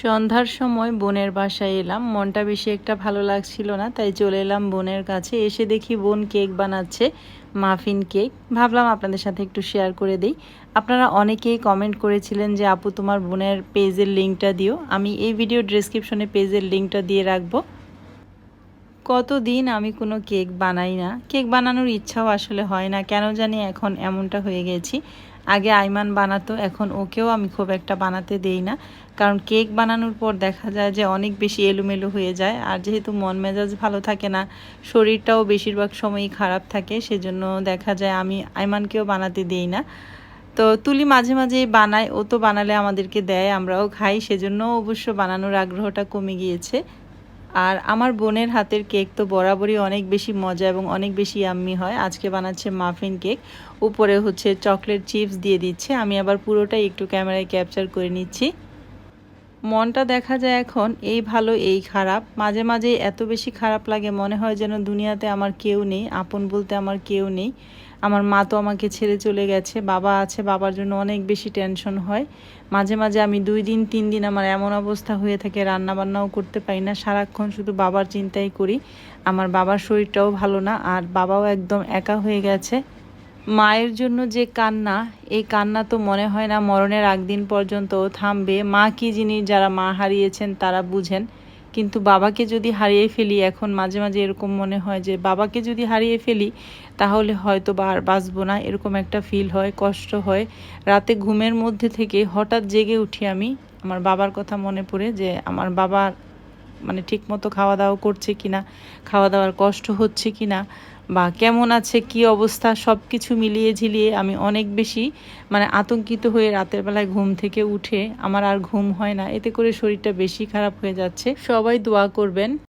সন্ধ্যার সময় বোনের বাসায় এলাম। মনটা বেশি একটা ভালো লাগছিল না, তাই চলে এলাম বোনের কাছে। এসে দেখি বোন কেক বানাচ্ছে, মাফিন কেক। ভাবলাম আপনাদের সাথে একটু শেয়ার করে দিই। আপনারা অনেকেই কমেন্ট করেছিলেন যে, আপু, তোমার বোনের পেজের লিঙ্কটা দিও। আমি এই ভিডিও ডেসক্রিপশনে পেজের লিঙ্কটা দিয়ে রাখব। কতদিন আমি কোনো কেক বানাই না? কেক বানানোর ইচ্ছাও আসলে হয় না। কেন জানি এখন এমনটা হয়ে গেছি। আগে আইমান বানাতো, এখন ওকেও আমি খুব একটা বানাতে দেই না। কারণ কেক বানানোর পর দেখা যায় যে অনেক বেশি এলোমেলো হয়ে যায়। আর যেহেতু মন মেজাজ ভালো থাকে না, শরীরটাও বেশিরভাগ সময়ই খারাপ থাকে, সেজন্য দেখা যায় আমি আইমানকেও বানাতে দেই না। তো তুলি মাঝে মাঝে বানায়, ও তো বানালে আমাদেরকে দেয়, আমরাও খাই সেজন্য অবশ্য বানানোর আগ্রহটা কমে গিয়েছে। আর আমার বোনের হাতের কেক তো বরাবরই অনেক বেশি মজা এবং অনেক বেশি আম্মি হয়। আজকে বানাচ্ছে মাফিন কেক উপরে হচ্ছে চকলেট চিপস দিয়ে দিচ্ছে। আমি আবার পুরোটাই একটু ক্যামেরায় ক্যাপচার করে নিচ্ছি। মনটা দেখা যায় এখন, এই ভালো, এই খারাপ। মাঝে মাঝে এত বেশি খারাপ লাগে, মনে হয় যেন দুনিয়াতে আমার কেউ নেই, আপন বলতে আমার কেউ নেই। আমার মা তো আমাকে ছেড়ে চলে গেছে, বাবা আছে, বাবার জন্য অনেক বেশি টেনশন হয়। মাঝে মাঝে আমি দুই দিন, তিন দিন আমার এমন অবস্থা হয়ে থাকে রান্না বান্নাও করতে পারি না। সারাক্ষণ শুধু বাবার চিন্তাই করি। আমার বাবার শরীরটাও ভালো না, আর বাবাও একদম একা হয়ে গেছে। মায়ের জন্য যে কান্না, এই কান্না তো মনে হয় না মরণের আগ দিন পর্যন্ত থামবে। মা কি জিনিস যারা মা হারিয়েছেন তারা বুঝেন। কিন্তু বাবাকে যদি হারিয়ে ফেলি, এখন মাঝে মাঝে এরকম মনে হয় যে বাবাকে যদি হারিয়ে ফেলি, তাহলে হয়তো বা আর বাঁচবো না। এরকম একটা ফিল হয়, কষ্ট হয়। রাতে ঘুমের মধ্যে থেকে হঠাৎ জেগে উঠি আমি। আমার বাবার কথা মনে পড়ে যে আমার বাবা মানে ঠিক মতো খাওয়া দাওয়া করছে কি না খাওয়া দাওয়ার কষ্ট হচ্ছে কি না বা কেমন আছে, কি অবস্থা সব কিছু মিলিয়ে ঝিলিয়ে আমি অনেক বেশি মানে আতঙ্কিত হয়ে রাতের বেলায় ঘুম থেকে উঠে আমার আর ঘুম হয় না। এতে করে শরীরটা বেশি খারাপ হয়ে যাচ্ছে। সবাই দোয়া করবেন।